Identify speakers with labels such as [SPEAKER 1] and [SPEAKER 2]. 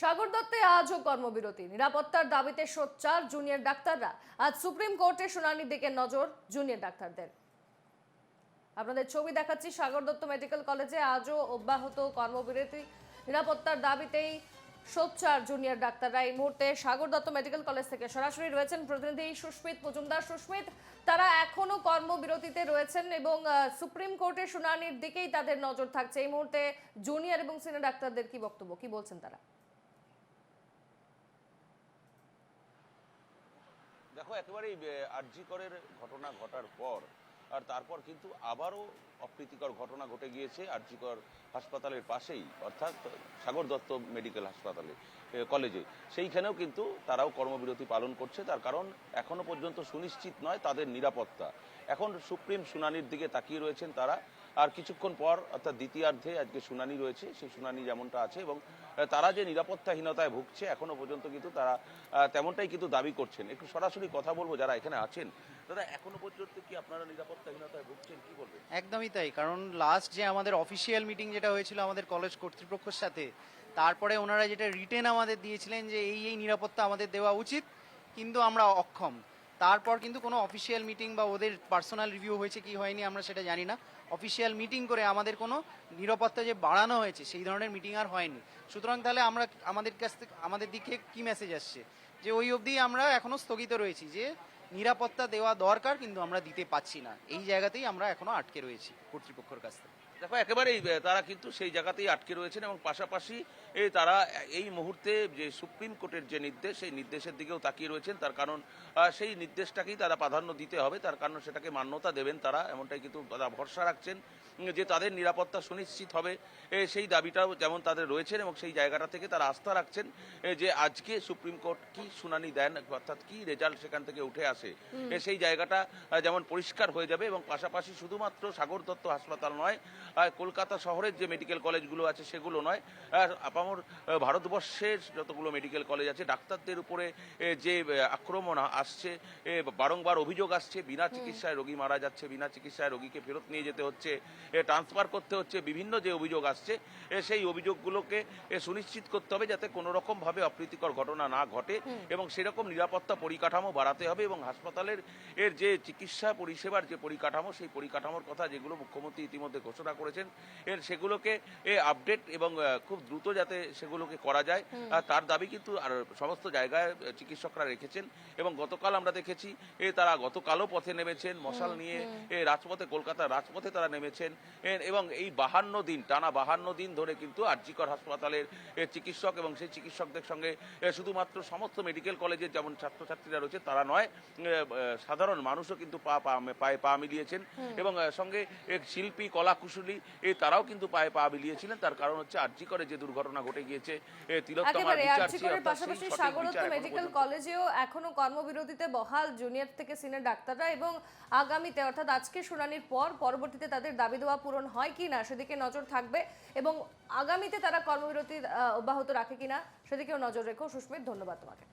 [SPEAKER 1] সাগর দত্তে আজও কর্মবিরতি। নিরাপত্তার দাবিতে সোচ্চার জুনিয়র ডাক্তাররা। আজ সুপ্রিম কোর্টে শুনানির দিকে নজর জুনিয়র ডাক্তারদের। আপনাদের ছবি দেখাচ্ছি সাগর দত্ত মেডিকেল কলেজে আজও অব্যাহত কর্মবিরতি। নিরাপত্তার দাবিতেই সোচ্চার জুনিয়র ডাক্তাররা। এই মুহূর্তে সাগর দত্ত মেডিকেল কলেজ থেকে সরাসরি রয়েছেন প্রতিনিধি সুস্মিত মজুমদার। সুস্মিত, তারা এখনও কর্মবিরতিতে রয়েছেন এবং সুপ্রিম কোর্টের শুনানির দিকেই তাদের নজর থাকছে। এই মুহূর্তে জুনিয়র এবং সিনিয়র ডাক্তারদের কি বক্তব্য? কি বলছেন তারা?
[SPEAKER 2] দেখো, একেবারেই করের ঘটনা ঘটার পর, আর তারপর কিন্তু আবারও অপ্রীতিকর ঘটনা ঘটে গিয়েছে আরজিকর হাসপাতালের পাশেই, অর্থাৎ সাগর দত্ত মেডিকেল হাসপাতালে কলেজে। সেইখানেও কিন্তু তারাও কর্মবিরতি পালন করছে, তার কারণ এখনও পর্যন্ত সুনিশ্চিত নয় তাদের নিরাপত্তা। এখন সুপ্রিম শুনানির দিকে তাকিয়ে রয়েছেন তারা আর কিছুক্ষণ পর, অর্থাৎ দ্বিতীয়ার্ধে আজকে শুনানি রয়েছে, সেই শুনানি যেমনটা আছে এবং তারা যে নিরাপত্তাহীনতায় ভুগছে, এখনও পর্যন্ত কিন্তু তারা তেমনটাই কিন্তু দাবি করছেন। একটু সরাসরি কথা বলব যারা এখানে আছেন। দাদা, এখনও পর্যন্ত কি আপনারা নিরাপত্তাহীনতায় ভুগছেন? কি বলবেন?
[SPEAKER 3] একদমই তাই, কারণ লাস্ট যে আমাদের অফিসিয়াল মিটিং যেটা হয়েছিল আমাদের কলেজ কর্তৃপক্ষের সাথে, তারপরে ওনারা যেটা রিটেন আমাদের দিয়েছিলেন যে এই এই নিরাপত্তা আমাদের দেওয়া উচিত, কিন্তু আমরা অক্ষম। তারপর কিন্তু কোনো অফিসিয়াল মিটিং বা ওদের পার্সোনাল রিভিউ হয়েছে কি হয়নি আমরা সেটা জানি না। অফিসিয়াল মিটিং করে আমাদের কোনো নিরাপত্তা যে বাড়ানো হয়েছে সেই ধরনের মিটিং আর হয়নি। সুতরাং তাহলে আমরা আমাদের কাছ থেকে, আমাদের দিকে কি মেসেজ আসছে? যে ওই অবধি আমরা এখনও স্থগিত রয়েছি যে নিরাপত্তা দেওয়া দরকার কিন্তু আমরা দিতে পাচ্ছি না। এই জায়গাতেই আমরা এখনও আটকে রয়েছি কর্তৃপক্ষের কাছ থেকে।
[SPEAKER 2] দেখো একেবারেই তারা কিন্তু সেই জায়গাতেই আটকে রয়েছেন এবং পাশাপাশি তারা এই মুহূর্তে যে সুপ্রিম কোর্টের যে নির্দেশ সেই নির্দেশের দিকেও তাকিয়ে রয়েছেন। তার কারণ সেই নির্দেশটাকেই তারা প্রাধান্য দিতে হবে। তার কারণ সেটাকে মান্যতা দেবেন তারা এমনটাই কিন্তু তারা ভরসা রাখছেন যে তাদের নিরাপত্তা সুনিশ্চিত হবে। সেই দাবিটাও যেমন তাদের রয়েছেন এবং সেই জায়গাটা থেকে তারা আস্থা রাখছেন যে আজকে সুপ্রিম কোর্ট কি শুনানি দেন অর্থাৎ কি রেজাল্ট সেখান থেকে উঠে আসে। সেই জায়গাটা যেমন পরিষ্কার হয়ে যাবে এবং পাশাপাশি শুধুমাত্র সাগর দত্ত হাসপাতাল নয় কলকাতা শহরের যে মেডিকেল কলেজগুলো আছে সেগুলো নয় আপামর ভারতবর্ষের যতগুলো মেডিকেল কলেজ আছে ডাক্তারদের উপরে যে আক্রমণ আসছে বারংবার অভিযোগ আসছে বিনা চিকিৎসায় রোগী মারা যাচ্ছে বিনা চিকিৎসায় রোগীকে ফেরত নিয়ে যেতে হচ্ছে ট্রান্সফার করতে হচ্ছে বিভিন্ন যে অভিযোগ আসছে সেই অভিযোগগুলোকে সুনিশ্চিত করতে হবে যাতে কোনো রকম ভাবে অপ্রীতিকর ঘটনা না ঘটে এবং সেরকম নিরাপত্তা পরিকাঠামো বাড়াতে হবে এবং হাসপাতালের এর যে চিকিৎসা পরিষেবার যে পরিকাঠামো সেই পরিকাঠামোর কথা যেগুলো মুখ্যমন্ত্রী ইতিমধ্যে ঘোষণা করেছেন এর সেগুলোকে এ আপডেট এবং খুব দ্রুত যাতে সেগুলোকে করা যায়। তার দাবি কিন্তু আর সমস্ত জায়গায় চিকিৎসকরা রেখেছেন এবং গতকাল আমরা দেখেছি এ তারা গতকালও পথে নেমেছেন মশাল নিয়ে এ রাজপথে কলকাতার রাজপথে তারা নেমেছেন। এবং এই বাহান্ন দিন টানা বাহান্ন দিন ধরে কিন্তু আরজিকর হাসপাতালের চিকিৎসক এবং সেই চিকিৎসকদের সঙ্গে শুধুমাত্র সমস্ত মেডিকেল কলেজের যেমন ছাত্রছাত্রীরা রয়েছে তারা নয় সাধারণ মানুষও কিন্তু পা পা পায়ে পা মিলিয়েছেন এবং সঙ্গে শিল্পী কলা কুশলী এ তারাও কিন্তু পায়ে পা মিলিয়েছিলেন তার কারণ হচ্ছে আরজি করে যে দুর্ঘটনা ঘটে গিয়েছে তিলোত্তমার বিচার
[SPEAKER 1] পাশাপাশি মেডিকেল কলেজেও এখনও কর্মবিরতিতে বহাল জুনিয়র থেকে সিনিয়র ডাক্তাররা এবং আগামীতে অর্থাৎ আজকে শুনানির পর পরবর্তীতে তাদের দাবি দেওয়া পূরণ হয় কি না সেদিকে নজর থাকবে এবং আগামীতে তারা কর্মবিরতি অব্যাহত রাখে কিনা সেদিকেও নজর রেখো। সুস্মিত ধন্যবাদ তোমাকে।